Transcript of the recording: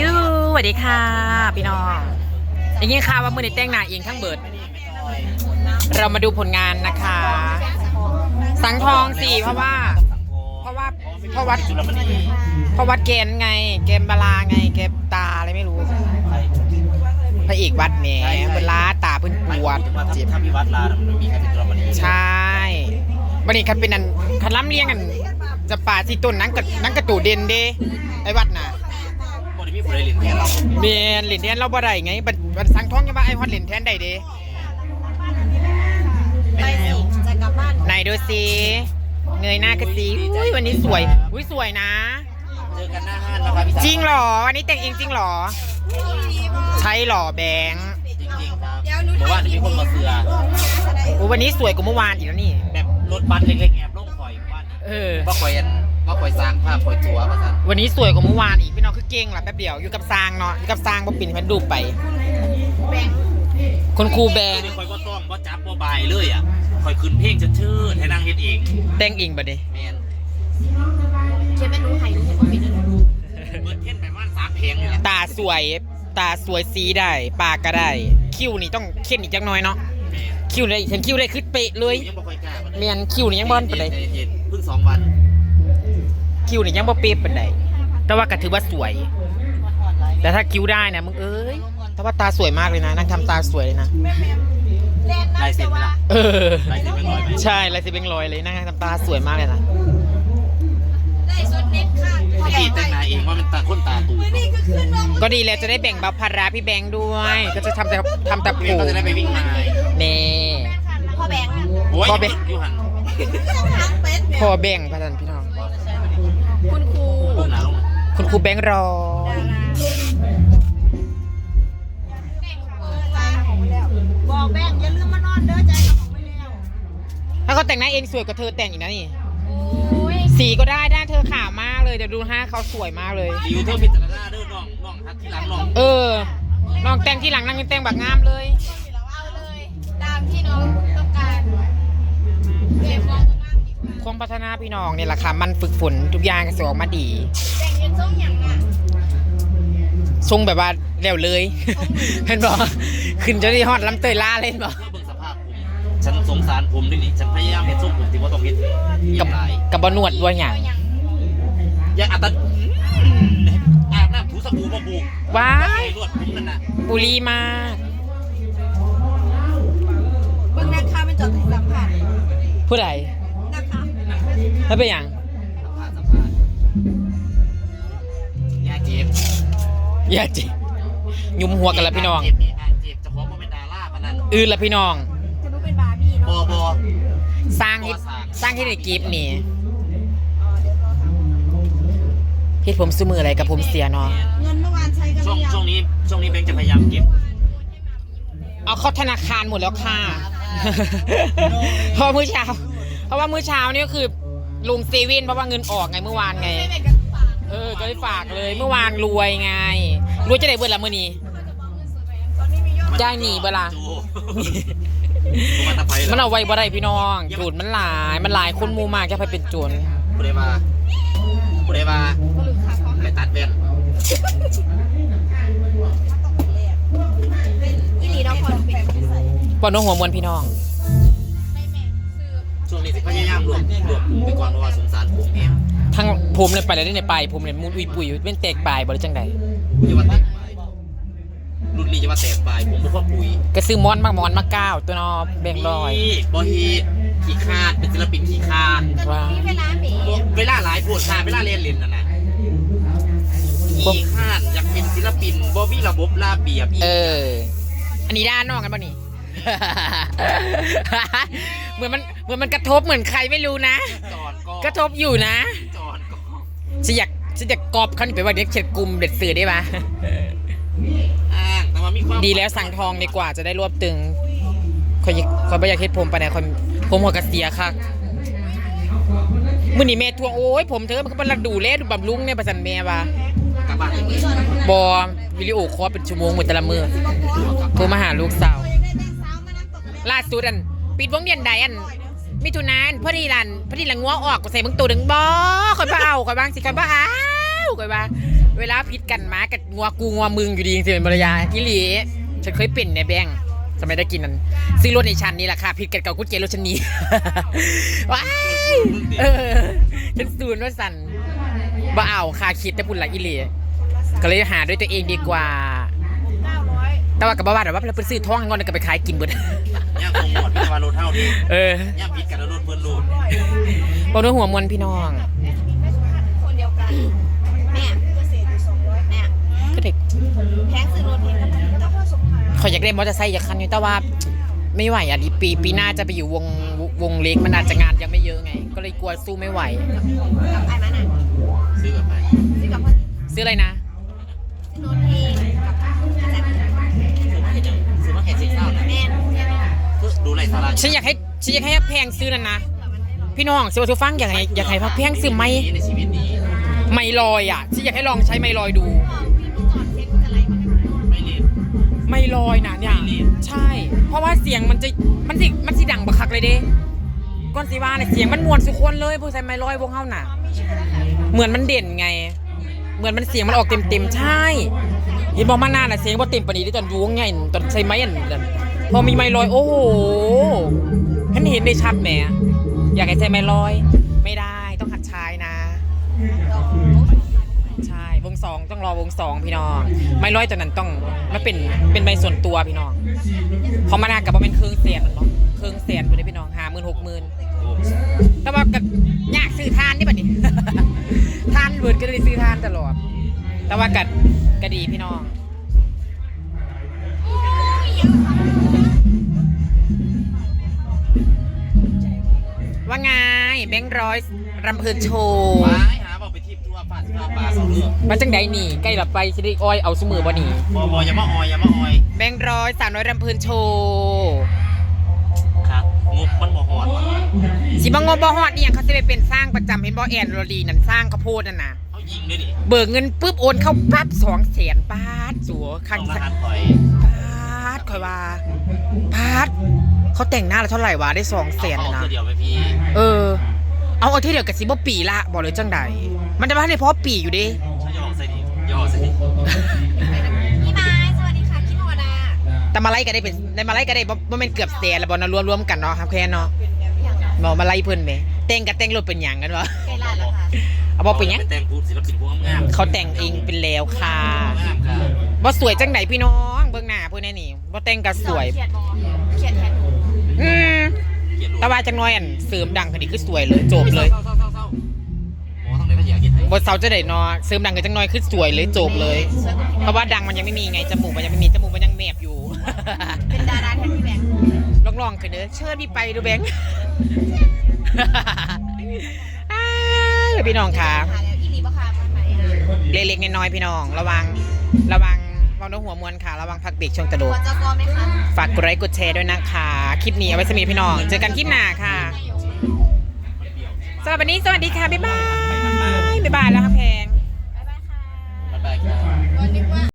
ยูสวัสดีค่ะ พี่น้องอย่างนี้ค่ะว่ามือในแต่งหน้าเองทั้งเบิด เรามาดูผลงานนะคะ สังทองสี่เพราะว่า เพราะว่าเพราะวัดจุลมณีเพราะวัดเกณฑ์ไง เกมบาลาไง เกมตาอะไรไม่รู้พระเอกวัดแหมเวลาตาเพิ่นปวดเจ็เจ็บบถ้ามีวัดลามันมีใครเป็นจุลมณีใช่วันนี้คันเป็นอันคันล้ำเลี้ยงกัน จะป่าที่ต้นนังกระนังกระตูเด่นเด้ไอ้วัดน่ะบริมีผู้ใดหลินแทนเราเมียนเหรียญแทนเราบ่ได้ไงบัดบัดสังทองยังว่าไอ้ฮอดเหรียญแทนได้เด้ไปสิจะกลับบ้านไหนดูสิเงยหน้ากันสิอุ้ยวันนี้สวยอุ้ยสวยนะ เจอกันหน้าห้านนะครับพี่สาวจริงเหรอวันนี้แต่งเองจริงเหรอ ใช่เหรอแบงค์จริงๆครับบอกว่าจะมีคนมาเสือโอ้วันนี้สวยกว่าเมื่อวานอีกแล้วนี่แบบรถบัสเล็กๆแอบลงคอยว่า เออ ว่าคอยอันว่าคอยสร้างภาพคอยตัวมาสั่นวันนี้สวยกว่าเมื่อวานอีกพี่น้องคือเก่งล่ะแป๊บเดียวอยู่กับซางเนาะอยู่กับซางบ่ปิ่นเพิ่นดูไปคุณครูแบงค์นี่คอยว่าต้องว่าจับว่าบายเลยอะคอยขึ้นเพลงจะชื่นให้นางเฮ็ดเองแต่งเองบัดนี้แมนเชื่อแม่หนูไห้หนูเห็นว่าเป็นอะไรเบิดเท่นไปประมาณสามเพลงเลยแหละตาสวย ตาสวยสีได้ ปากก็ได้ คิ้วนี่ต้องเข้มอีกจักหน่อยเนาะแมน คิ้วได้เห็นคิ้วได้คือเป๊ะเลยยังบ่ค่อยกล้าปานใดเมียนคิ้วนี่ยังบ่ปานใดเย็นๆเพิ่งสองวันคิ้วนี่ยังบ่เป๊ะปานใดแต่ว่าก็ถือว่าสวย แต่ถ้าคิ้วได้นะมึงเอ้ยแต่ว่าตาสวยมากเลยนะนางทำตาสวยเลยนะ ลายเซ็นไหมล่ะเออ ลายเซ็นเป็นร้อยไหมใช่ลายสิเป็นรอยเลยนางทำตาสวยมากเลยนะได้สุดเน็ตค่ะพี่แต่งหน้าเองว่ามันตาคนตาตูนี่ก็คือน้องก็ดีแล้วจะได้แบ่งเบาภาระพี่แบงค์ด้วย ก็จะทำแต่ทำแต่เรียนผูก็จะได้ไปวิ่งมา เน่พ่อแบงค์โอ้ยพอไปยูหันทางเป็ดพอแบ่งพะนันพี่น้อง คุณครูปุ่มหนาลงคุณครูแบงค์รอบอกแบงค์อย่าลืมมานอนเด้อใจกับของไปแล้วถ้าเขาแต่งหน้าเองสวยกว่าเธอแต่งอีกนะนี่โอ้ยสีก็ได้ด้านเธอขาวมากเลยเดี๋ยวดูหน้าเขาสวยมากเลยดีอยู่เท่าพิจารณาเด้อน้องน้องทักที่หลังน้อง เออน้องแต่งที่หลังนั่งยังแต่งแบบงามเลยเอาเลย งพัฒนาพี่น้องเนี่ยแหละค่ะ มันฝึกฝนทุกอย่างก็สออกมาดีแบ่งเงินส่งอย่างอะทรงแบบว่าเร็วเลย เห็นบอกขึ้นจนที่ฮอดลำเตยล่าเล่นบอกเพื่อเบิ่งสภาพผมฉันสงสารผมด้วยนี่ฉันพยายามเห็นส้มผมที่ว่าต้องเห็นเยี่ยกับมหลายกับบนวดด้วยอย่างอย่าอัตตอาบน้ำถูสบู่มาบุกว้าไอ้ยลวดผมนั่นน่ะบุรีมากเบิ่งนะคะเป็นจดสัมผัสผู้ใดนะคะ แล้วเป็นอย่างอย่าเจ็บอย่าจิยุมหัวกันละพี่น้อง เจ็บนี่อ่านเจ็บเจะของว่าเป็นดาราปานนั้นอื่นละพี่น้อง จะรู้เป็นบาร์บี้บเนาะอบอสร้างให้สร้างให้ในกิฟนี่เฮ็ดผมซื้อมืออะไรกับผมเสียเนาะ เงินเมื่อวานใช้กันช่วงรือยังช่วงนี้ช่วงนี้แบงจะพยายามเก็บเอาเข้าธนาคารหมดแล้วค่ะ เพราะมื้อเช้า เพราะว่ามื้อเช้านี่ก็คือ ลงเซเว่นเพราะว่าเงินออกไงเมื่อวานไงไม่แบ่งกันฝากเออก็เลยฝากเลยเมื่อวานรวยไง รวยจะได้เบิดละมื้อนี้ตอนนี้มียอดจ่ายหนีเวลาจูผมมาตะไคร้มันเอาไว้บ่ได้พี่น้องโจรมันหลาย มันหลายคนหมูมากจะไปเป็นโจรผู้ใดมาผู้ใดมาก็ลืมค่าความไปตัดแว่นอีหลีน้องคนเป็นไม่ใส่ปอนน้องหัวมวลพี่น้อง รวบรวบผมไปก่อนเพราะว่าสงสารผมเองทั้งผมเลยไปแล้วได้ในไปผมเลยมุดอุยปุยเป็นแตกปลายบ่ได้จังใดจะว่าแตกปลายรุ่นนี้จะว่าแตกปลายผมบอกว่าปุ๋ยก็ซื้อมอนมากมอนมาก้าวตัวเนอแบ่งร้อยนี่บอฮีขี้คาดเป็นศิลปินขี้คาดว้าวมีเวลาหมีเวลาหลายปวดคาเวลาเรียนเรียนน่ะนะขี้คาดอยากเป็นศิลปินบอมีระบบระเบียบอีกเออ อันนี้ด้านนอกกันป่ะนี่ เหมือนมัน เหมือนมันกระทบเหมือนใครไม่รู้นะ จอนก็กระทบอยู่นะจอนก็ฉันอยากฉันอยากกรอบเขานี่ไปว่าเด็กเช็ดกลุ่มเด็ดสื่อได้ปะอ้างแต่ว่ามีความดีแล้วสั่งทองดีกว่าจะได้รวบตึงคอยคอยไม่อยากเฮ็ดผมไปไหนคอยผมหัวกระเสียค่ะมื่อนี้แม่ทวงโอ้ยผมเธอมันก็เป็นระดูแลดูบำรุงเนี่ยประสันแม่ว่ะกลับบ้านอย่างนี้บอวิดีโอคอลเป็นชั่วโมงเหมือนแต่ละมือโทรมาหาลูกสาวได้แม่สาวมานั่งตกล่าสุดอัน ปิดวงเรียนใดอัน มิถุนานพอดีลันพอดีลังงัวออกก็ใส่เบิ่งตัวดึงบ่คอยบ่เอาคอยบ้างสิคอยบ่เอาคอยว่าเวลาผิดกันมากับงัวกูงัวมึงอยู่ดีจริงๆเป็นภรรยากิลีฉันเคยเป็นในแบงค์สมัยได้กินนั้นซื้อรถในชั้นนี่แหละค่ะผิดกันกับกุญแจรถชันนี้ว้ายเออฉันซูนว่าสั่นบ่เอาคาคิดแต่พุ่นละอิลีก็เลยหาด้วยตัวเองดีกว่า แต่ว่ากับบ้านแต่ว่าเราไปซื้อท้องงอนแล้วก็ไปขายกินเบิด ย่างคงหมดพิจารณารถเท่าดีเออย่างผิดกันแล้วรถเพื่อนรูดบอกด้วยหัวมวลพี่น้องคนเดียวกันแม่พิเศษอยู่200แม่ก็เด็กแพงซื้อรถเองกับเจ้าพ่อสมภารขอยอยากได้มอเตอร์ไซค์อยากคันอยู่แต่ว่า ไม่ไหวอะดิปีปีหน้าจะไปอยู่วงวงเล็กมันอาจจะงานยังไม่เยอะไง ก็เลยกลัวสู้ไม่ไหว กับไอ้มันน่ะซื้อกับไปซื้อกับพ่อซื้ออะไรนะ ซื้อรถเอง ฉันอยากให้ฉันอยากให้แพงซื้อนั่นนะ พี่น้องเซลทูฟังอยากให้อยากให้พักแพงซื้อไหมในชีวิตนี้ไม้ลอยอะฉันอยากให้ลองใช้ไม้ลอยดู ไม่รียนไม่ลอยนะเนี่ยใช่ เพราะว่าเสียงมันจะมันสิมันสิดังบักคักเลยเด้ก้อนสีว่าเนี่ยเสียงมันมวนสุคนเลยผู้ใส่ไม้ลอยวงเฮาน่ะ เหมือนมันเด่นไง เหมือนมันเสียงมันออกเต็มเต็มๆใช่เห็นบอกมานานอะเสียงบ่เต็มปานนี้ที่ตอนอยู่วงไงตอนใช้ไม้อันนั้น พอมีไม้ลอย โอ้โหฉันเห็นได้ชัดแหมอยากให้ใช้ไม้ลอย ไม่ได้ต้องหัดใช้นะ ใช่วงสองต้องรอวงสองพี่น้อง ไม่ร้อยตัวนั้นต้องมันเป็นเป็นใบส่วนตัวพี่น้องเพราะมันากับว่าเป็นเครื่องเสียนมันเนาะเครื่องเสียนไปเลยพี่น้องห้าหมื่นหกหมื่นแต่ว่ากับยากซื้อทานนี่บัดนี้ทานเบิดก็เลยซื้อทานตลอด แต่ว่ากัดก็ดีพี่น้อง ว่าไงแบงค์ร้อยรำเพลินโชว์ไปหาบอกไปทิพย์ทั่วป่าสิบห้าป่าสองเรื่องมาจังใดนี่ ใกล้หลับไปสิได้อ้อยเอาสมือบ่นี่บอบออย่ามาออยอย่ามาออยแบงค์ร้อยสามร้อยรำเพลินโชว์ครับงบมันบ่หอดว่ะสิบังงบบ่ฮอดเนี่ยงเขาจะไปเป็นสร้างประจำเห็นบ่แอนโรดีนั่นสร้างข้าวโพดนั่นน่ะเขายิงด้วยดิเบิกเงินปุ๊บโอนเข้าปั๊บสองแสนบาทสัวต้คัอนงรสักหัสถอยบาทคอยว่าบาท เขาแต่งหน้าแล้วเท่าไหร่วะได้สองแสนเอานะเอาตัวเดียวไปพี่เออ เอาเอาที่เดียวกับสิบ่ปีละบอกเลยจังใด มันจะมาให้ได้เพราะปีอยู่ดิฉันจะออกใส่ดิอย่าออกใส่ดิพี่ไม้สวัสดีค่ะคิดฮอดาแต่มาไล่ก็ได้เป็นได้มาไล่ก็ได้บ่บ่แม่นเกือบแสนแล้วบ่นะรวมๆกันเนาะครับแค่เนาะเป็นแบบอย่างบ่มาไล่เพิ่นแหมแต่งกับแต่งรถเป็นหยังกันวะใกล้ลาดแล้วค่ะเอาบ่เป็นหยัง แต่งพูดศิลปินพวกงามเขาแต่งเองเป็นแล้วค่ะงามค่ะบ่สวยจังไหนพี่น้อง เบิ่งหน้าเพิ่นแน่นี่บ่แต่งก็สวย เขียนบอเขียนแทนหนู อืมแต่ว่าจังน้อยอันเสริมดังคนนี้คือสวยเลยจบเลยเศร้าเศร้าเศร้าเศร้าโอ้ทั้งไหนก็อยากกินไทยบนเสาจะได้เนอเสริมดังกันจังน้อยคือสวยเลยจบเลย เพราะว่าดังมันยังไม่มีไงจมูกมันยังไม่มีจมูกมันยังแมบอยู่ เป็นดาราแทนพี่แบงค์ลองลองๆคือเด้อเชิญพี่ไปดูแบงค์อ้พี่น้องค่ะเล็กๆน้อยๆพี่น้อง ระวังระวัง วางน้หัวมวลค่ะ ระวังพักเบรกช่วงตะโดตัวดเจ้ากอไหมคะฝากกดไลค์กดแชร์ด้วยนะคะ คลิปนี้เอาไว้สมีพี่น้อง เจอกันคลิปหน้าค่ะสำหรับวันนี้สวัสดีค่ะ บ๊ายบาย บ๊ายบายแล้วค่ะแพง